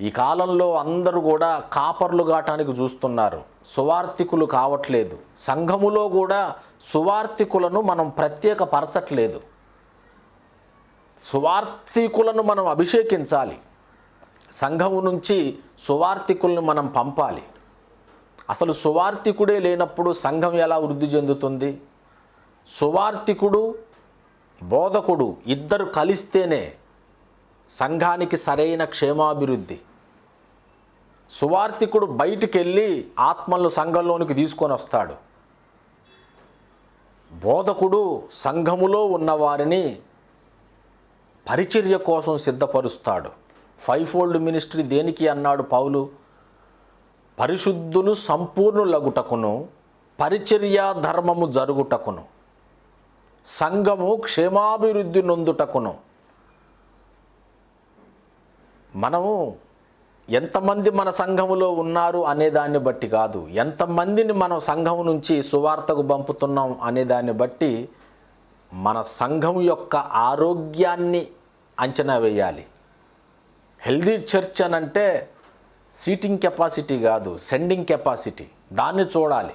ఈ కాలంలో అందరూ కూడా కాపర్లు గాటానికి చూస్తున్నారు. సువార్థికులు కావట్లేదు. సంఘములో కూడా సువార్థికులను మనం ప్రత్యేక పరచట్లేదు సువార్థికులను మనం అభిషేకించాలి. సంఘము నుంచి సువార్థికులను మనం పంపాలి. అసలు సువార్థికుడే లేనప్పుడు సంఘం ఎలా వృద్ధి చెందుతుంది? సువార్థికుడు బోధకుడు ఇద్దరు కలిస్తేనే సంఘానికి సరైన క్షేమాభివృద్ధి. సువార్థికుడు బయటికి వెళ్ళి ఆత్మలను సంఘంలోనికి తీసుకొని వస్తాడు. బోధకుడు సంఘములో ఉన్నవారిని పరిచర్య కోసం సిద్ధపరుస్తాడు. ఫైవ్ ఫోల్డ్ మినిస్ట్రీ దేనికి అన్నాడు పౌలు? పరిశుద్ధులు సంపూర్ణులగుటకును పరిచర్య ధర్మము జరుగుటకును సంఘము క్షేమాభివృద్ధి నొందుటకును. మనము ఎంతమంది మన సంఘములో ఉన్నారు అనే దాన్ని బట్టి కాదు. ఎంతమందిని మనం సంఘం నుంచి సువార్తకు పంపుతున్నాం అనే దాన్ని బట్టి మన సంఘం యొక్క ఆరోగ్యాన్ని అంచనా వేయాలి. హెల్దీ చర్చ్ అని అంటే సీటింగ్ కెపాసిటీ కాదు సెండింగ్ కెపాసిటీ. దాన్ని చూడాలి.